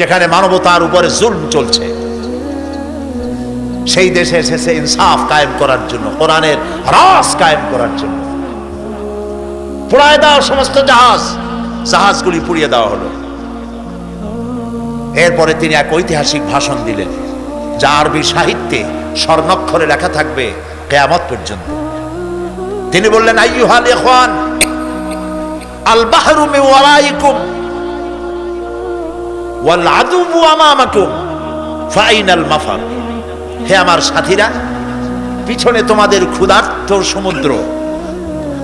যেখানে মানবতার উপরে জুলম চলছে। সেই দেশে এসেছে ইনসাফ কায়েম করার জন্য, কোরআনের রাস কায়েম করার জন্য। পুড়ায় দেওয়া সমস্ত জাহাজ, জাহাজগুলি পুড়িয়ে দেওয়া হলো। এরপরে তিনি এক ঐতিহাসিক ভাষণ দিলেন, যা আরবি সাহিত্যে স্বর্ণক্ষরে লেখা থাকবে কেয়ামত পর্যন্ত। তিনি বললেন, আইয়ুহাল ইখওয়ান, আল বাহরু মিন ওয়ারাইকুম আমামাকুম, ফাইনাল মাফার হে আমার সাথীরা, পিছনে তোমাদের ক্ষুধার্ত সমুদ্র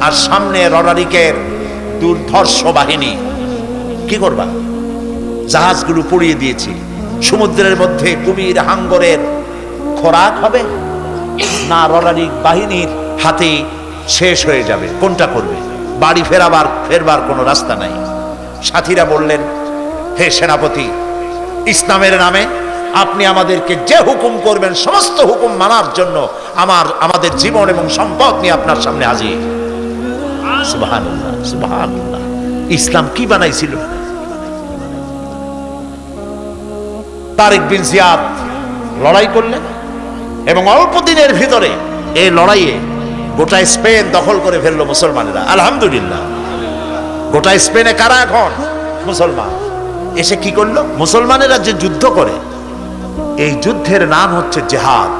আর সামনে রডারিকের দুর্ধর্ষ বাহিনী। কি করবা? জাহাজগুলো পুড়িয়ে দিয়েছি। সমুদ্রের মধ্যে কুমির হাঙ্গরের খোরাক হবে না রডারিক বাহিনীর হাতে শেষ হয়ে যাবে? কোনটা করবে? বাড়ি ফেরাবার, ফেরবার কোনো রাস্তা নাই। সাথীরা বললেন হে সেনাপতি, ইসলামের নামে আপনি আমাদেরকে যে হুকুম করবেন, সমস্ত হুকুম মানার জন্য আমার, আমাদের জীবন এবং সম্পদ নিয়ে আপনার সামনে হাজির। ইসলাম কি বানাইছিল? তারেক বিন জিয়াদ লড়াই করলেন এবং অল্প দিনের ভিতরে এই লড়াইয়ে গোটা স্পেন দখল করে ফেলল মুসলমানেরা। আলহামদুলিল্লাহ। গোটা স্পেনে কারা এখন? মুসলমান। এসে কি করল? মুসলমানেরা যে যুদ্ধ করে, এই যুদ্ধের নাম হচ্ছে জেহাদ।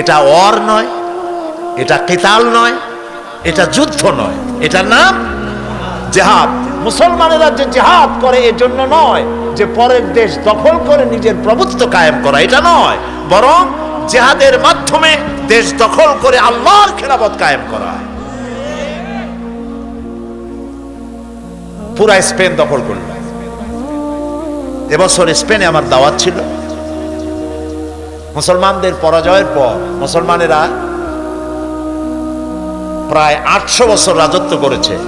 এটা অর নয়, এটা কেতাল নয়, এটা যুদ্ধ নয়। এটার নাম জেহাদ। মুসলমানেরা যে জেহাদ করে এর জন্য নয় যে পরের দেশ দখল করে নিজের প্রভুত্ব কায়েম করা। এটা নয়, বরং জেহাদের মাধ্যমে দেশ দখল করে আল্লাহর খেলাফত কায়েম করা। পুরা স্পেন দখল করল। এবছর স্পেনে আমার দাওয়াত ছিল। মুসলমানদের পরাজয়ের পর মুসলমানেরা প্রায় আটশো বছর রাজত্ব করেছে।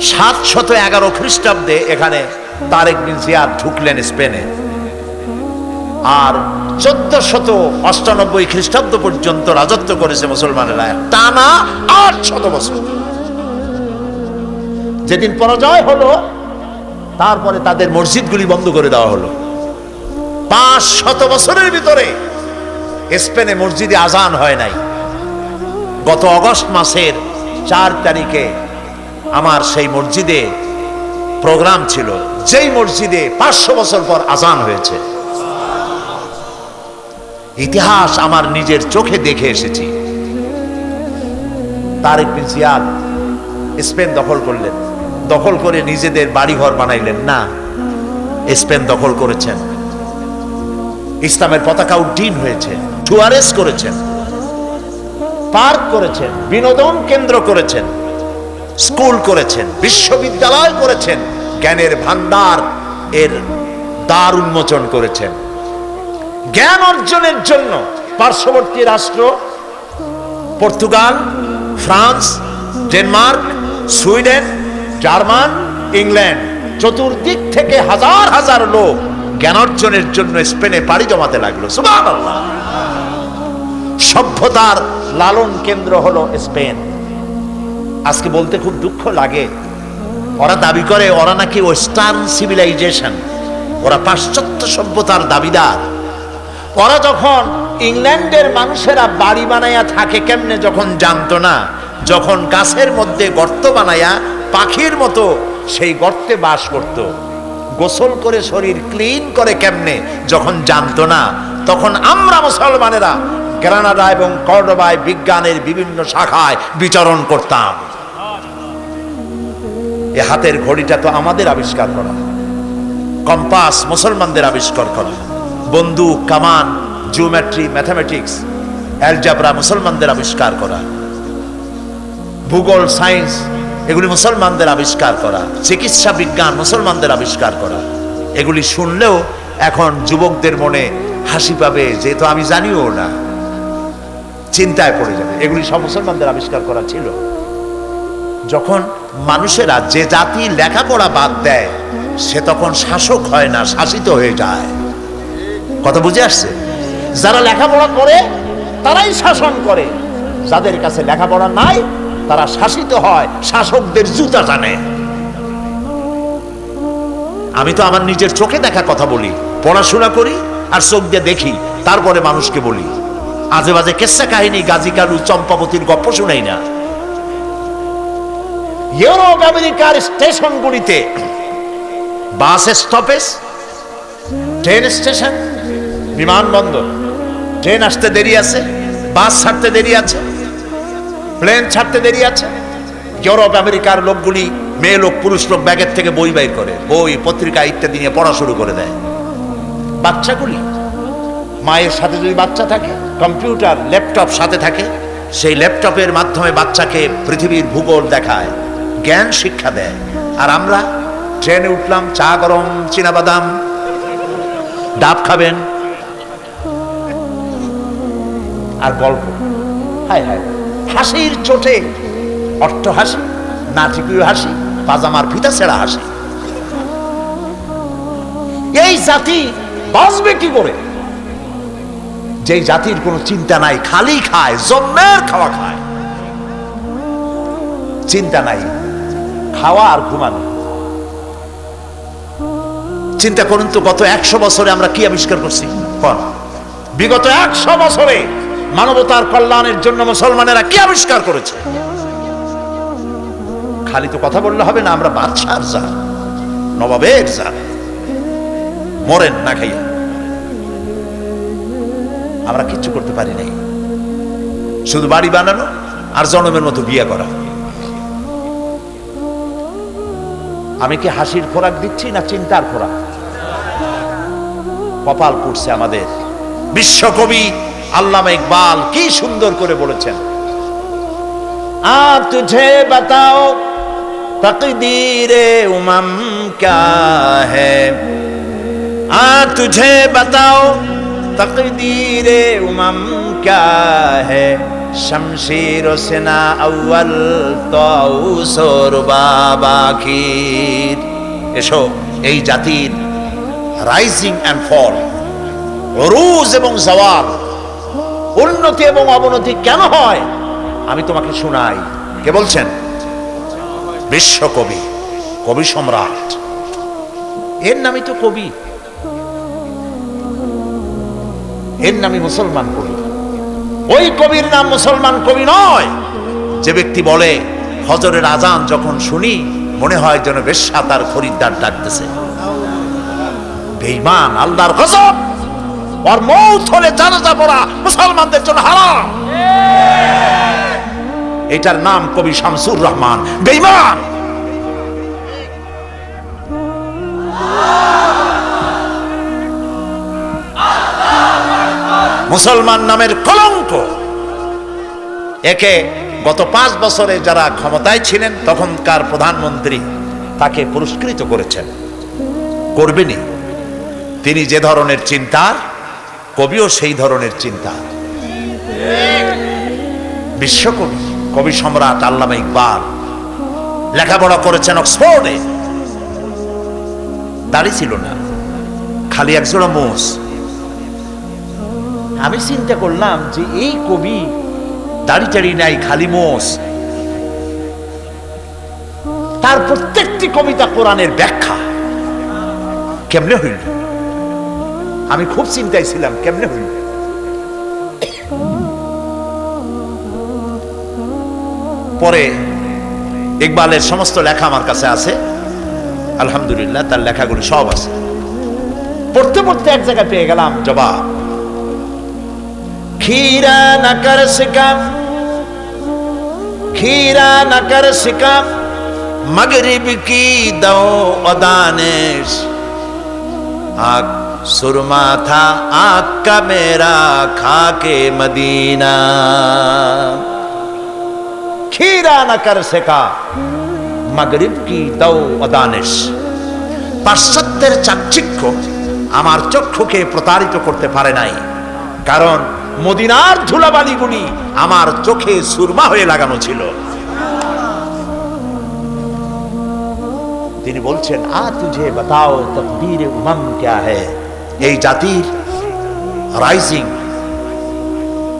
সাতশত এগারো খ্রিস্টাব্দে এখানে তারেক বিন জিয়াদ ঢুকলেন স্পেনে। আর চোদ্দ শত অষ্টানব্বই খ্রিস্টাব্দ পর্যন্ত রাজত্ব করেছে মুসলমানেরা। টানা আট শত বছর। যেদিন পরাজয় হলো তারপরে তাদের মসজিদগুলি বন্ধ করে দেওয়া হলো। পাঁচ শত বছরের ভিতরে স্পেনে মসজিদে আজান হয় নাই। গত অগস্ট মাসের চার তারিখে আমার সেই মসজিদে প্রোগ্রাম ছিল, যেই মসজিদে পাঁচশো বছর পর আজান হয়েছে। ইতিহাস আমার নিজের চোখে দেখে এসেছি। তারেক বিন জিয়াদ স্পেন দখল করলেন। দখল করে নিজেদের বাড়িঘর বানাইলেন। না, স্পেন দখল করেছেন। ইসলামের পতাকা উড্ডীন হয়েছে টুয়ারেস করেছেন, পার্ক করেছেন, বিনোদন কেন্দ্র করেছেন, স্কুল করেছেন, বিশ্ববিদ্যালয় করেছেন, জ্ঞানের ভান্ডার এর দ্বার উন্মোচন করেছেন। জ্ঞান অর্জনের জন্য পার্শ্ববর্তী রাষ্ট্র, Portugal, France, Denmark, Sweden German, England, চতুর্দিক থেকে হাজার হাজার লোক জ্ঞান অর্জনের জন্য স্পেনে পাড়ি জমাতে লাগল। সভ্যতার লালন কেন্দ্র হলো স্পেন। আজকে বলতে খুব দুঃখ লাগে। ওরা দাবি করে, ওরা নাকি ওয়েস্টার্ন সিভিলাইজেশন। ওরা পাশ্চাত্য সভ্যতার দাবিদার। ওরা যখন ইংল্যান্ডের মানুষেরা বাড়ি বানাইয়া থাকে, কেমনে যখন জানতো না? যখন গাছের মধ্যে গর্ত বানাইয়া পাখির মতো সেই গর্তে বাস করত। গোসল করে শরীর ক্লিন করে কেমনে? যখন জানতো না, তখন আমরা মুসলমানেরা গ্রানাডা এবং কর্ডোবায় বিজ্ঞানের বিভিন্ন শাখায় বিচরণ করতাম। এ হাতের ঘড়িটা তো আমাদের আবিষ্কার করা। কম্পাস মুসলমানদের আবিষ্কার করা। বন্দুক, কামান, জিওমেট্রি, ম্যাথামেটিক্স, অ্যালজাবরা মুসলমানদের আবিষ্কার করা। ভূগোল, সায়েন্স এগুলি মুসলমানদের আবিষ্কার করা, চিকিৎসা বিজ্ঞান মুসলমানদের আবিষ্কার করা। এগুলি শুনলেও এখন যুবকদের মনে হাসি পাবে, যেহেতু আমি জানিও না। চিন্তায় পড়ে যাবে। এগুলি সব মুসলমানদের আবিষ্কার করা ছিল। যখন মানুষেরা যে জাতি লেখাপড়া বাদ দেয়, সে তখন শাসক হয় না, শাসিত হয়ে যায়। কথা বুঝে আসছে? যারা লেখাপড়া করে, তারাই শাসন করে। যাদের কাছে লেখাপড়া নাই তারা শাসিত হয়, শাসকদের জুতা টানে। আমি তো আমার নিজের চোখে দেখা কথা বলি, পড়াশোনা করি আর চোখ দিয়ে দেখি, তারপরে মানুষকে বলি। আজে বাজে কেসা কাহিনী গাজী কালু চম্পাবতীর গপ্প শুনাই না। ইউরোপ আমেরিকার স্টেশনগুলিতে বাস স্টপেজ, ট্রেন স্টেশন, বিমানবন্দর। ট্রেন আসতে দেরি আছে, বাস ছাড়তে দেরি আছে। প্লেন ছাড়তে দেরি আছে? ইউরোপ, আমেরিকার লোকগুলি মেয়ে লোক, পুরুষ লোক ব্যাগের থেকে বই বাইর করে, বই, পত্রিকা ইত্যাদি নিয়ে পড়া শুরু করে দেয়। বাচ্চাগুলি, মায়ের সাথে যদি বাচ্চা থাকে, কম্পিউটার, ল্যাপটপ সাথে থাকে, সেই ল্যাপটপের মাধ্যমে বাচ্চাকে পৃথিবীর ভূগোল দেখায়, জ্ঞান শিক্ষা দেয়। আর আমরা ট্রেনে উঠলাম, চা গরম বাদাম ডাব খাবেন, আর গল্প। হায় হায়। হাসির চোটে। অট্ট হাসি নাটকীয় হাসি, পাজামার ফিতা ছেঁড়া হাসি। এই জাতি বাঁচবে কি করে? যেই জাতির কোনো চিন্তা নাই, খালি খায়, জন্মের খাওয়া খায়। চিন্তা নাই, খাওয়া আর ঘুমানো। চিন্তা করুন তো, গত একশো বছরে আমরা কি আবিষ্কার করছি? বিগত একশো বছরে মানবতার কল্যাণের জন্য মুসলমানেরা কি আবিষ্কার করেছে? খালি তো কথা বললে হবে না, আমরা বাদশার যা নবাবের যা মরেন না খাইয়া। আমরা কিচ্ছু করতে পারি নাই। শুধু বাড়ি বানানো আর জনমের মতো বিয়ে করা। আমি কি হাসির খোরাক দিচ্ছি না চিন্তার খোরাক? কপাল পড়ছে আমাদের। বিশ্বকবি আল্লামা ইকবাল কি সুন্দর করে বলেছেন আ তুঝে বাতাও তকদীরে উমম ক্যা হ্যায় आ तुझे बताओ तकदीर उमम क्या है शमशीर सेना अव्वल তৌসর বাবাখির এসো এই জাতির রাইজিং অ্যান্ড ফল রুজ এবং জওয়াল উন্নতি এবং অবনতি কেন হয়? আমি তোমাকে শোনাই। কে বলছেন? বিশ্বকবি কবি সম্রাট। এর নামই তো কবি। এর নামই মুসলমান কবি। ওই কবির নাম মুসলমান কবি নয়। যে ব্যক্তি বলে, হজরের আজান যখন শুনি, মনে হয় যেন বেশ্যা তার খরিদ্দার ডাকতেছে। বেইমান আল্লাহর গজব! ওর মৌত হলে জানাজা পড়া মুসলমানদের জন্য হারাম। এটার নাম কবি শামসুর রহমান। বেঈমান! মুসলমান নামের কলঙ্ক। একে গত পাঁচ বছরে যারা ক্ষমতায় ছিলেন, তখনকার প্রধানমন্ত্রী তাকে পুরস্কৃত করেছেন। করবেনি তিনি যে ধরনের চিন্তা কবিও সেই ধরনের চিন্তা। বিশ্বকবি, কবি সম্রাট আল্লামা ইকবাল লেখাপড়া করেছেন অক্সফোর্ডে। দাড়ি ছিল না, খালি একজোড়া মোষ। আমি চিন্তা করলাম যে এই কবি দাড়ি টাড়ি নাই, খালি মোষ। তার প্রত্যেকটি কবিতা কোরআনের ব্যাখ্যা। কেমনে হইল? আমি খুব চিন্তায় ছিলাম, কেমনে হইল? পরে ইকবালের সমস্ত লেখা আমার কাছে আছে। আলহামদুলিল্লাহ, তার লেখাগুলি সব আছে। পড়তে পড়তে এক জায়গায় পেয়ে গেলাম, জবাব খিরা নাকার শিকাম খিরা নাকার শিকাম, মগরিব কি দাও অদানেশ, আক सुरमा था आग का मेरा खाके मदीना खीरा न कर सका মগরিব কি দৌ অদানিস পাশ্চাত্যের চাকচিক্য আমার চক্ষুকে প্রতারিত করতে পারে নাই কারণ মদিনার ধুলাবালিগুলি আমার চোখে সুরমা হয়ে লাগানো ছিল তিনি বলছেন আ তুঝে বাতাও তকদীর উমম ক্যা হে এই জাতির রাইজিং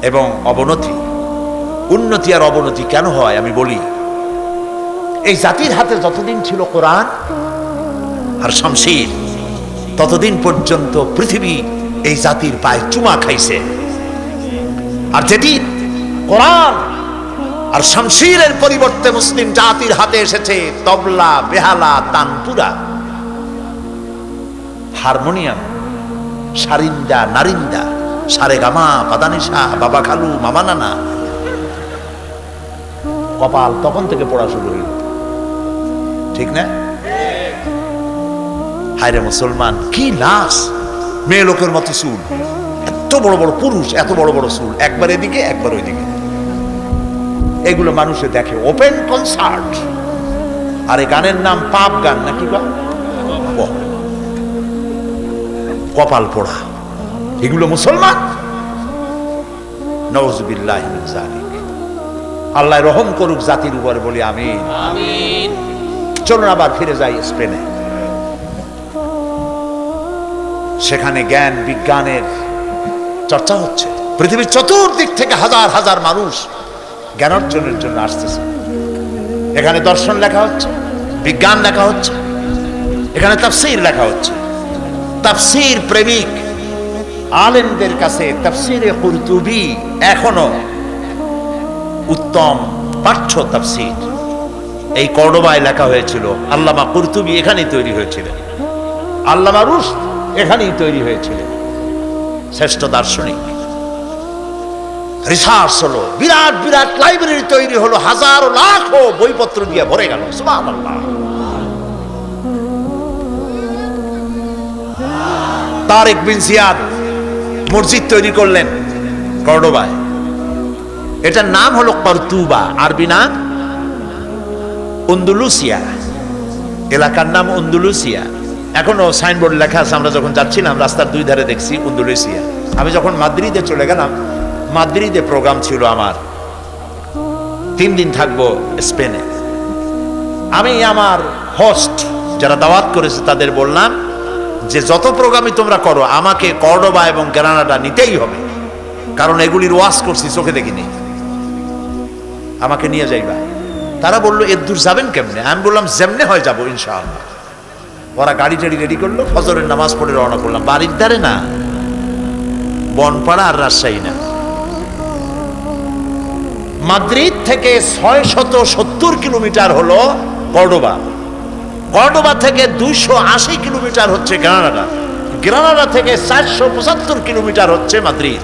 এবং অবনতি, উন্নতি আর অবনতি কেন হয় আমি বলি, এই জাতির হাতে যতদিন ছিল কোরআন আর শামশির ততদিন পর্যন্ত পৃথিবী এই জাতির পায়ে চুমা খাইছে। আর যেটি কোরআন আর শামশিরের পরিবর্তে মুসলিম জাতির হাতে এসেছে, তবলা, বেহালা, তানপুরা, হারমোনিয়াম সারিন্দা নারিন্দা, সারে গামা পাদানিসা বাবা খালু, মামা নানা। কপাল তখন থেকে পড়া শুরু হইল। ঠিক না? হায়রে মুসলমান, কি লাশ! মেয়ে লোকের মতো চুল। এত বড় বড় পুরুষ, এত বড় বড় চুল। একবার এদিকে, একবার ওইদিকে। এগুলো মানুষে দেখে। ওপেন কনসার্ট আর এই গানের নাম পাপ গান, নাকি বা? কপাল পোড়া। এগুলো মুসলমান? মিন আল্লাহ রহম করুক জাতির উপরে বলি আমি চলুন আবার ফিরে যাই স্পেনে। সেখানে জ্ঞান বিজ্ঞানের চর্চা হচ্ছে। পৃথিবীর চতুর্দিক থেকে হাজার হাজার মানুষ জ্ঞান অর্জনের জন্য আসতেছে। এখানে দর্শন লেখা হচ্ছে বিজ্ঞান লেখা হচ্ছে এখানে তাফসির লেখা হচ্ছে। তাফসির প্রেমিক। আলেমদের কাছে তাফসিরে কুরতুবি এখনও উত্তম পাঠ্য তাফসির। এই কর্ডোবায় লেখা হয়েছিল, আল্লামা কুরতুবি এখানেই তৈরি হয়েছিলেন। আল্লামা রুশ এখানেই তৈরি হয়েছিলেন। শ্রেষ্ঠ দার্শনিক। রিসার্চ হলো, বিরাট বিরাট লাইব্রেরি তৈরি হলো, হাজার লাখো বইপত্র দিয়ে ভরে গেল, সুবহানাল্লাহ। তারেক বিন জিয়াদ মসজিদ তৈরি করলেন কর্ডোবায়। এটার নাম হলো কর্তুবা, আরবি নাম উন্দুলুসিয়া এলাকার নাম উন্দুলুসিয়া এখনও সাইনবোর্ড লেখা আছে, আমরা যখন যাচ্ছিলাম, রাস্তার দুই ধারে দেখছি উন্দুলুসিয়া আমি যখন মাদ্রিদে চলে গেলাম, মাদ্রিদে প্রোগ্রাম ছিল আমার। তিন দিন থাকব স্পেনে। আমি আমার হোস্ট যারা দাওয়াত করেছে তাদের বললাম যে যত প্রোগ্রামই তোমরা করো, আমাকে কর্ডোবা এবং গ্রানাডা নিতেই হবে। কারণ এগুলির ওয়াশ করছি, চোখে দেখিনি। আমাকে নিয়ে যাইবা। তারা বলল এর দূর যাবেন কেমনে? আমি বললাম, যেমনে হয় যাব, ইনশাআল্লাহ। ওরা গাড়ি টাড়ি রেডি করল, ফজরের নামাজ পড়ে রওনা করলাম। বাড়ির ধারে না, বনপাড়া আর রাজশাহী না। মাদ্রিদ থেকে ছয় শত সত্তর কিলোমিটার হলো কর্ডোবা। কর্ডোবা থেকে দুইশো আশি কিলোমিটার হচ্ছে গ্রানাডা। গ্রানাডা থেকে চারশো পঁচাত্তর কিলোমিটার হচ্ছে মাদ্রিদ।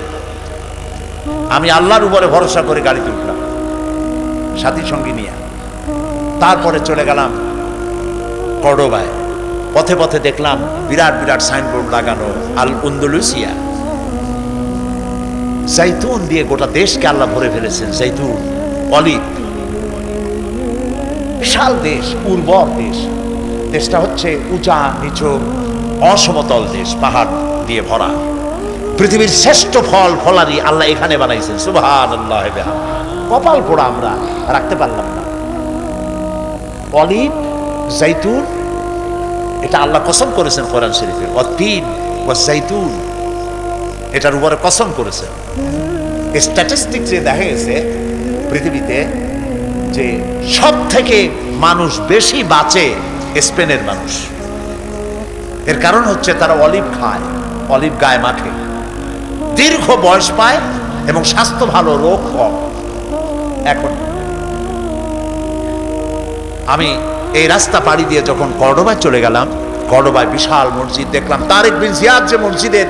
আমি আল্লাহর উপরে ভরসা করে গাড়িতে উঠলাম সাথী সঙ্গী নিয়ে। তারপরে চলে গেলাম কর্ডোবায় পথে পথে দেখলাম বিরাট বিরাট সাইনবোর্ড লাগানো আল উন্দুলুসিয়া। জাইতুন দিয়ে গোটা দেশকে আল্লাহ ভরে ফেলেছেন জাইতুন অলিভ বিশাল দেশ, উর্বর দেশ। দেশটা হচ্ছে উঁচা, নিচু, অসমতল দেশ, পাহাড় দিয়ে ভরা। পৃথিবীর শ্রেষ্ঠ ফল ফলারি আল্লাহ এখানে বানাইছেন। সুবহান আল্লাহ কপাল পোড়া আমরা, রাখতে পারলাম না। অলিভ জাইতুন, এটা আল্লাহ কসম করেছেন কোরআন শরীফে। অতিন ও জাইতুন, এটার উপরে কসম করেছেন। স্ট্যাটিস্টিক যে দেখা গেছে, পৃথিবীতে যে সব থেকে মানুষ বেশি বাঁচে স্পেনের মানুষ। এর কারণ হচ্ছে তারা অলিভ খায়, অলিভ গায়ে মাখে। দীর্ঘ বয়স পায় এবং স্বাস্থ্য ভালো, রোগ কম। এখন আমি এই রাস্তা পাড়ি দিয়ে যখন কর্ডোবায় চলে গেলাম, কর্ডোবায় বিশাল মসজিদ দেখলাম। তারেক বিন জিয়াদ যে মসজিদের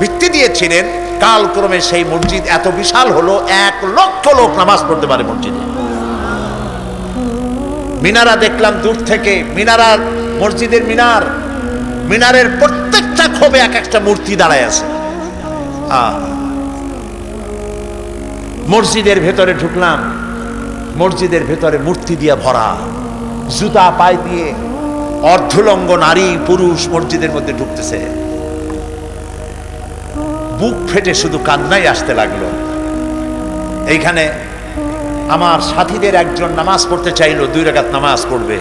ভিত্তি দিয়েছিলেন, কালক্রমে সেই মসজিদ এত বিশাল হলো, এক লক্ষ লোক নামাজ পড়তে পারে মসজিদে। মিনারা দেখলাম দূর থেকে। মিনারার মসজিদের মিনার। মিনারের প্রত্যেকটা ক্ষোভে এক একটা মূর্তি দাঁড়ায় আছে। মসজিদের ভেতরে ঢুকলাম। মসজিদের ভেতরে মূর্তি দিয়ে ভরা। জুতা পায়ে দিয়ে অর্ধলঙ্গ নারী, পুরুষ মসজিদের মধ্যে ঢুকতেছে। বুক ফেটে শুধু কান্নাই আসতে লাগল। এইখানে আমার সাথীদের একজন নামাজ পড়তে চাইলো, দুই রাকাত নামাজ পড়বে।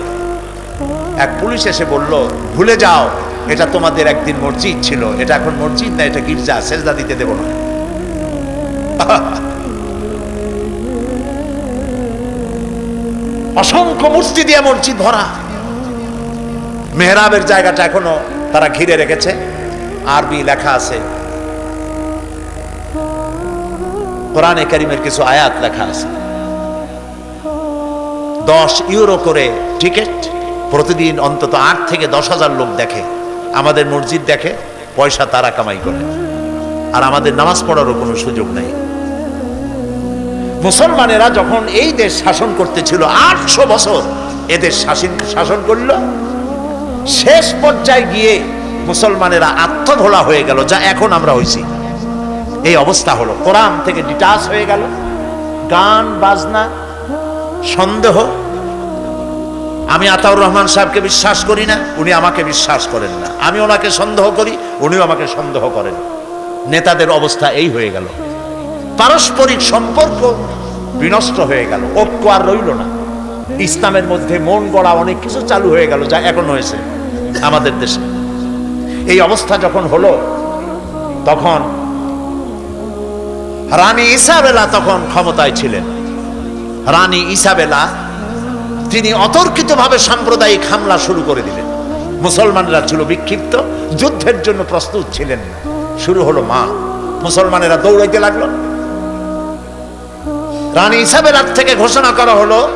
এক পুলিশ এসে বলল, ভুলে যাও, এটা তোমাদের একদিন মসজিদ ছিল। এটা এখন মসজিদ না, এটা গির্জা, সেজদা দিতে দেব না। অসংখ্য মূর্তি দিয়ে মসজিদ ভরা। মেহরাবের জায়গাটা এখনও তারা ঘিরে রেখেছে। আরবি লেখা আছে। কোরআনে করিমের কিছু আয়াত লেখা আছে। দশ ইউরো করে টিকিট। প্রতিদিন অন্তত আট থেকে দশ হাজার লোক দেখে। আমাদের মসজিদ দেখে, পয়সা তারা কামাই করে। আর আমাদের নামাজ পড়ারও কোনো সুযোগ নেই। মুসলমানেরা যখন এই দেশ শাসন করতেছিল, আটশো বছর এদের শাসন শাসন করল। শেষ পর্যায়ে গিয়ে মুসলমানেরা আত্মভোলা হয়ে গেল, যা এখন আমরা হইছি। এই অবস্থা হলো। কোরআন থেকে ডিটাচ হয়ে গেল। গান, বাজনা সন্দেহ। আমি আতাউর রহমান সাহেবকে বিশ্বাস করি না, উনি আমাকে বিশ্বাস করেন না। আমি ওনাকে সন্দেহ করি, উনিও আমাকে সন্দেহ করেন। নেতাদের অবস্থা এই হয়ে গেল। পারস্পরিক সম্পর্ক বিনষ্ট হয়ে গেল, ঐক্য আর রইল না। ইসলামের মধ্যে মন গড়া অনেক কিছু চালু হয়ে গেল, যা এখন হয়েছে আমাদের দেশে। এই অবস্থা যখন হলো, তখন রানী ইসাবেলা তখন ক্ষমতায় ছিলেন। রানী ইসাবেলা, তিনি অতর্কিতভাবে সাম্প্রদায়িক হামলা শুরু করে দিলেন। মুসলমানরা ছিল বিক্ষিপ্ত, যুদ্ধের জন্য প্রস্তুত ছিলেন না। শুরু হলো মা, মুসলমানেরা দৌড়াইতে লাগল। রানী ইসাবেলার থেকে ঘোষণা করা হলো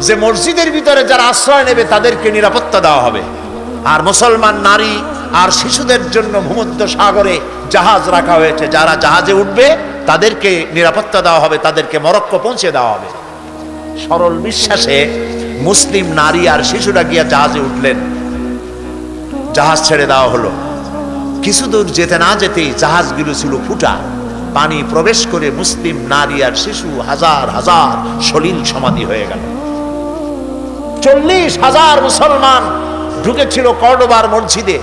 যে, মসজিদের ভিতরে যারা আশ্রয় নেবে, তাদেরকে নিরাপত্তা দেওয়া হবে। আর মুসলমান নারী আর শিশুদের জন্য ভূমধ্য সাগরে জাহাজ রাখা হয়েছে। যারা জাহাজে উঠবে, তাদেরকে নিরাপত্তা দেওয়া হবে, তাদেরকে মরক্কো পৌঁছে দেওয়া হবে। সরল বিশ্বাসে মুসলিম নারী আর শিশুরা গিয়া জাহাজে উঠলেন। জাহাজ ছেড়ে দেওয়া হলো। কিছু দূর যেতে না যেতেই জাহাজগুলো ছিল ফুটা। পানি প্রবেশ করে মুসলিম নারী আর শিশু হাজার হাজার সলিল সমাধি হয়ে গেল। চল্লিশ হাজার মুসলমান ঢুকেছিল কর্ডোবার মসজিদে।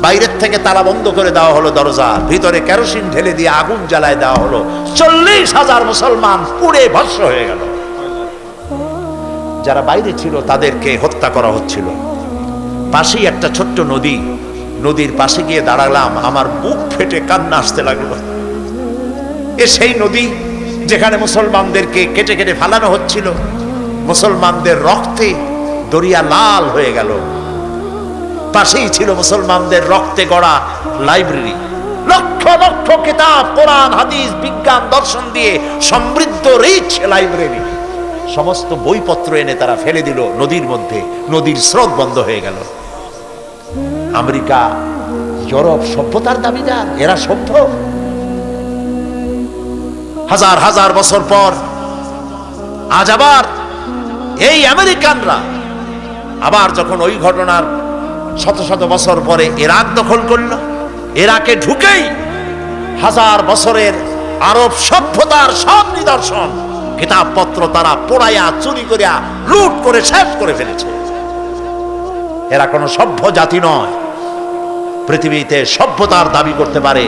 বাইরের থেকে তালা বন্ধ করে দেওয়া হলো দরজা, ভিতরে কেরোসিন ঢেলে দিয়ে আগুন জ্বালায় দেওয়া হলো। চল্লিশ হাজার মুসলমান পুড়ে ভস্ম হয়ে গেল। যারা বাইরে ছিল তাদেরকে হত্যা করা হচ্ছিল। পাশেই একটা ছোট্ট নদী। নদীর পাশে গিয়ে দাঁড়ালাম। আমার বুক ফেটে কান্না আসতে লাগল। এ সেই নদী যেখানে মুসলমানদেরকে কেটে কেটে ফালানো হচ্ছিল। মুসলমানদের রক্তে দরিয়া লাল হয়ে গেল। পাশেই ছিল মুসলমানদের রক্তে গড়া লাইব্রেরি। লক্ষ লক্ষ কিতাব, কোরআন, হাদিস, বিজ্ঞান, দর্শন দিয়ে সমৃদ্ধ রিচ লাইব্রেরি সমস্ত বইপত্র এনে তারা ফেলে দিল নদীর মধ্যে। নদীর স্রোত বন্ধ হয়ে গেল। আমেরিকা, ইউরোপ সভ্যতার দাবিদার, এরা সভ্য। হাজার হাজার বছর পর আজ আবার এই আমেরিকানরা আবার যখন ওই ঘটনার শত শত বছর পরে ইরাক দখল করল, ইরাকে ঢুকেই হাজার বছরের আরব সভ্যতার সব নিদর্শন কিতাবপত্র তারা পোড়াইয়া, চুরি করিয়া, লুট করে, শেষ করে ফেলেছে। এরা কোনো সভ্য জাতি নয়। পৃথিবীতে সভ্যতার দাবি করতে পারে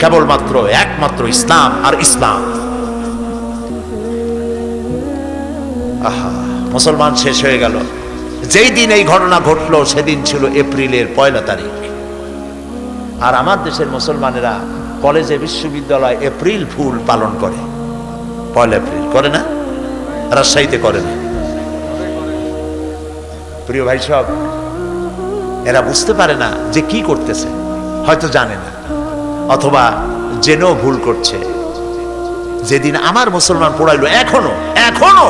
কেবলমাত্র একমাত্র ইসলাম আর ইসলাম। আহা, মুসলমান শেষ হয়ে গেল। যেই দিন এই ঘটনা ঘটলো, সেদিন ছিল এপ্রিলের পয়লা তারিখ। আর আমার দেশের মুসলমানেরা কলেজে বিশ্ববিদ্যালয় এপ্রিল ফুল পালন করে, পয়লা এপ্রিল। করে না? রাজশাহীতে করে না। প্রিয় ভাই সব, এরা বুঝতে পারে না যে কি করতেছে, হয়তো জানে না, অথবা জেনেও ভুল করছে। যেদিন আমার মুসলমান পড়াইলো, এখনও এখনও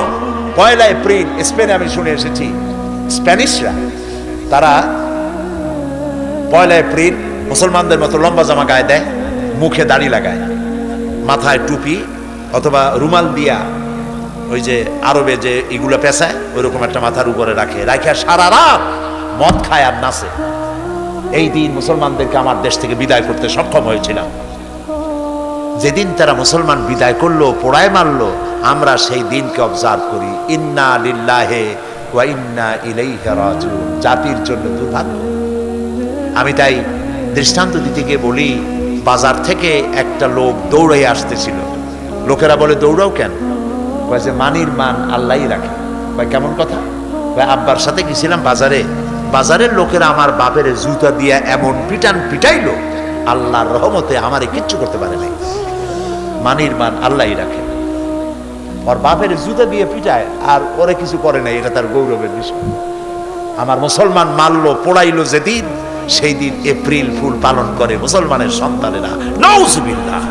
পয়লা এপ্রিল স্পেনে আমি শুনে এসেছি, স্প্যানিশরা, তারা পয়লা এপ্রিল মুসলমানদের মতো লম্বা জামা গায়ে দেয়, মুখে দাড়ি লাগায়, মাথায় টুপি অথবা রুমাল দিয়া ওই যে আরবে যে এগুলো পেঁচায়, ওইরকম একটা মাথার উপরে রাখে। রাখে সারা রাত মদ খায় আর নাচে। এই দিন মুসলমানদেরকে আমার দেশ থেকে বিদায় করতে সক্ষম হয়েছিলাম। যেদিন তারা মুসলমান বিদায় করল, পোড়ায় মারলো, আমরা সেই দিনকে অবজার্ভ করি। ইন্না লিল্লাহে ওয়া ইন্না ইলাইহি জাতির জন্য দুর্ভাগ্য। আমি তাই দৃষ্টান্ত দিতে গিয়ে বলি, বাজার থেকে একটা লোক দৌড়ে আসতেছিল। লোকেরা বলে, দৌড়াও কেন? কয় যে, মানির মান আল্লাহই রাখে। ভাই, কেমন কথা? ভাই, আব্বার সাথে গেছিলাম বাজারে। বাজারের লোকেরা আমার বাপের জুতা দিয়ে এমন পিটান পিটাইলো, আল্লাহর রহমতে আমারে কিচ্ছু করতে পারে নাই। মানির মান আল্লাহই রাখে। ওর বাপের জুতা দিয়ে পিটায়, আর ওরে কিছু করে নাই, এটা তার গৌরবের বিষয়। আমার মুসলমান মারলো, পোড়াইলো যেদিন সেই দিন এপ্রিল ফুল পালন করে মুসলমানের সন্তানেরা। নৌজবিল্লাহ